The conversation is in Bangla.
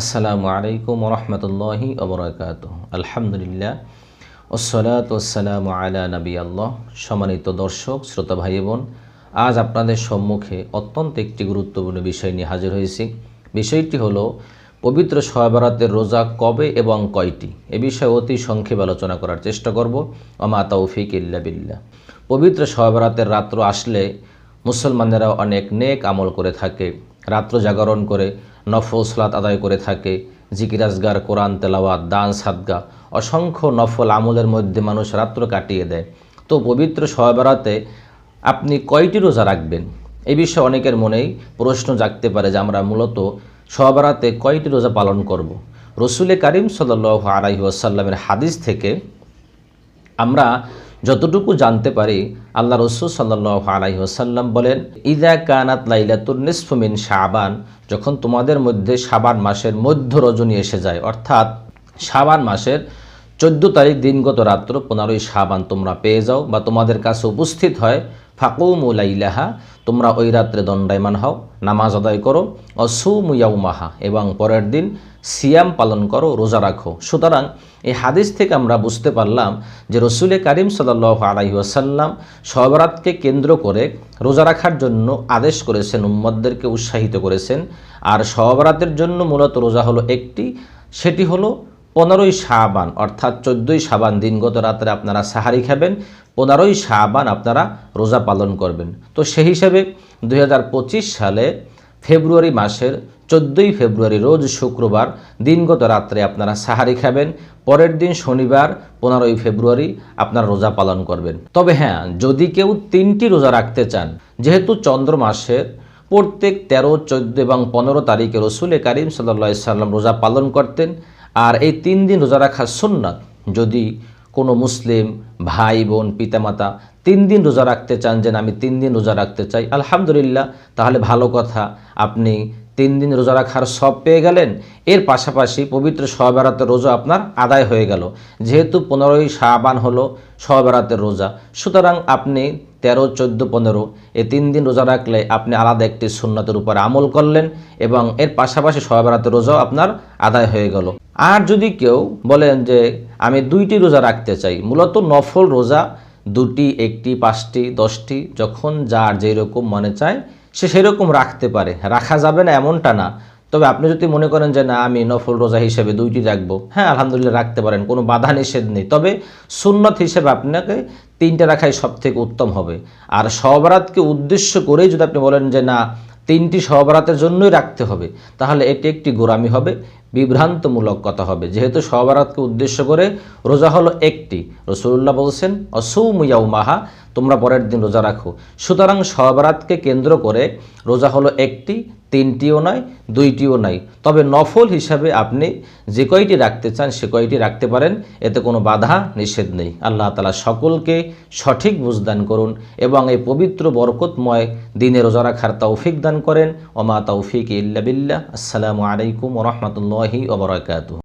আসসালামু আলাইকুম রহমতুল্লাহি ওবরাকাত আলহামদুলিল্লাহ ওসলাত ওসালাম আলা নবী আল্লাহ সম্মানিত দর্শক, শ্রোতা ভাই বোন, আজ আপনাদের সম্মুখে অত্যন্ত একটি গুরুত্বপূর্ণ বিষয় নিয়ে হাজির হয়েছি। বিষয়টি হলো পবিত্র সহবারাতের রোজা কবে এবং কয়টি? এ বিষয়ে অতি সংক্ষেপে আলোচনা করার চেষ্টা করব। অমা তৌফিক ইল্লা বিল্লাহ। পবিত্র সহবারাতের রাত্র আসলে মুসলমানেরা অনেক নেক আমল করে থাকে, রাত্র জাগরণ করে, নফল সালাত আদায় করে থাকে জিকিরাজগার কোরআন, তেলাওয়াত, দান, সাদগা, অসংখ্য নফল আমলের মধ্যে মানুষ রাত্র কাটিয়ে দেয় তো পবিত্র সহবারাতে আপনি কয়টি রোজা রাখবেন এই বিষয়ে অনেকের মনেই প্রশ্ন জাগতে পারে যে আমরা মূলত সহবারাতে কয়টি রোজা পালন করব। রসুলে কারিম আলাহি আসাল্লামের হাদিস থেকে আমরা যতটুকু জানতে পারি, আল্লাহ রসুল সাল্লাহ আলাই ওসাল্লাম বলেন ইদা কানাত লাইলাতুল নিসফুমিন যখন তোমাদের মধ্যে সাবান মাসের মধ্য রজনী এসে যায়, অর্থাৎ সাবান মাসের চোদ্দ তারিখ দিনগত রাত্র পনেরোই সাবান তোমরা পেয়ে যাও বা তোমাদের কাছে উপস্থিত হয় ফাকুমুলাইলাহা তোমরা ওই রাত্রে দণ্ডায়মান হও, নামাজ আদায় করো অসুমুয়াউমাহা এবং পরের দিন সিয়াম পালন করো, রোজা রাখো। সুতরাং এই হাদিস থেকে আমরা বুঝতে পারলাম যে রসুলে কারিম সাল্লাহ আলাহি আসাল্লাম সবরাতকে কেন্দ্র করে রোজা রাখার জন্য আদেশ করেছেন উম্মদদেরকে উৎসাহিত করেছেন। আর সবরাতের জন্য মূলত রোজা হলো একটি, সেটি হলো পনেরোই শাহবান অর্থাৎ চোদ্দোই শাবান দিনগত রাত্রে আপনারা সাহারি খাবেন, পনেরোই শাহবান আপনারা রোজা পালন করবেন। তো সেই হিসাবে দুই হাজার পঁচিশ সালে ফেব্রুয়ারি মাসের চোদ্দোই ফেব্রুয়ারি রোজ শুক্রবার দিনগত রাত্রে আপনারা সাহারি খাবেন, পরের দিন শনিবার পনেরোই ফেব্রুয়ারি আপনারা রোজা পালন করবেন। তবে হ্যাঁ যদি কেউ তিনটি রোজা রাখতে চান, যেহেতু চন্দ্র মাসের প্রত্যেক তেরো, চোদ্দ এবং পনেরো তারিখে রসুলে কারিম সাল্লা সাল্লাম রোজা পালন করতেন আর এই তিন দিন রোজা রাখা সুন্নাত। যদি কোনো মুসলিম, ভাই, বোন, পিতামাতা তিন দিন রোজা রাখতে চান যেন আমি তিন দিন রোজা রাখতে চাই, আলহামদুলিল্লাহ, তাহলে ভালো কথা, আপনি তিন দিন রোজা রাখার সব পেয়ে গেলেন। এর পাশাপাশি পবিত্র সহবেরাতের রোজা আপনার আদায় হয়ে গেল। যেহেতু পনেরোই শাহবান হলো সহবেরাতের রোজা, সুতরাং আপনি তেরো, চোদ্দ, পনেরো এই তিন দিন রোজা রাখলে আপনি আলাদা একটি সুন্নতের উপর আমল করলেন এবং এর পাশাপাশি সহবেরাতের রোজাও আপনার আদায় হয়ে গেল। আর যদি কেউ বলেন যে আমি দুইটি রোজা রাখতে চাই, মূলত নফল রোজা দুটি, একটি, পাঁচটি, দশটি, যখন যার যেরকম মনে চায় সে সেরকম রাখতে পারে। রাখা যাবে না এমনটা না। তবে আপনি যদি মনে করেন যে, না, আমি নফল রোজা হিসেবে দুইটি রাখব। হ্যাঁ আলহামদুলিল্লাহ রাখতে পারেন, কোনো বাধা নিষেধ নেই। তবে সুন্নত হিসেবে আপনাকে তিনটে রাখাই সব থেকে উত্তম হবে। আর সবরাতকে উদ্দেশ্য করেই যদি আপনি বলেন যে, না, তিনটি সহবরাতের জন্যই রাখতে হবে, তাহলে এটি একটি গোরামি হবে, বিভ্রান্তমূলক কথা হবে। যেহেতু সহবরাতকে উদ্দেশ্য করে রোজা হলো একটি। রসুল্লাহ বলছেন অসৌমুয়াউ মাহা তোমরা পরের দিন রোজা রাখো। সুতরাং সহবরাতকে কেন্দ্র করে রোজা হলো একটি, তিনটিও নয়, দুইটিও নয়। তবে নফল হিসাবে আপনি যে কয়টি রাখতে চান সে কয়টি রাখতে পারেন, এতে কোনো বাধা নিষেধ নেই। আল্লাহ তালা সকলকে সঠিক বুঝদান করুন এবং এই পবিত্র, বরকতময় দিনে রোজা রাখার তৌফিক দান করেন। ওমা তৌফিক ইল্লা বিল্লাহ। আসসালামু আলাইকুম রহমতুল্লাহি ওবরাকাতু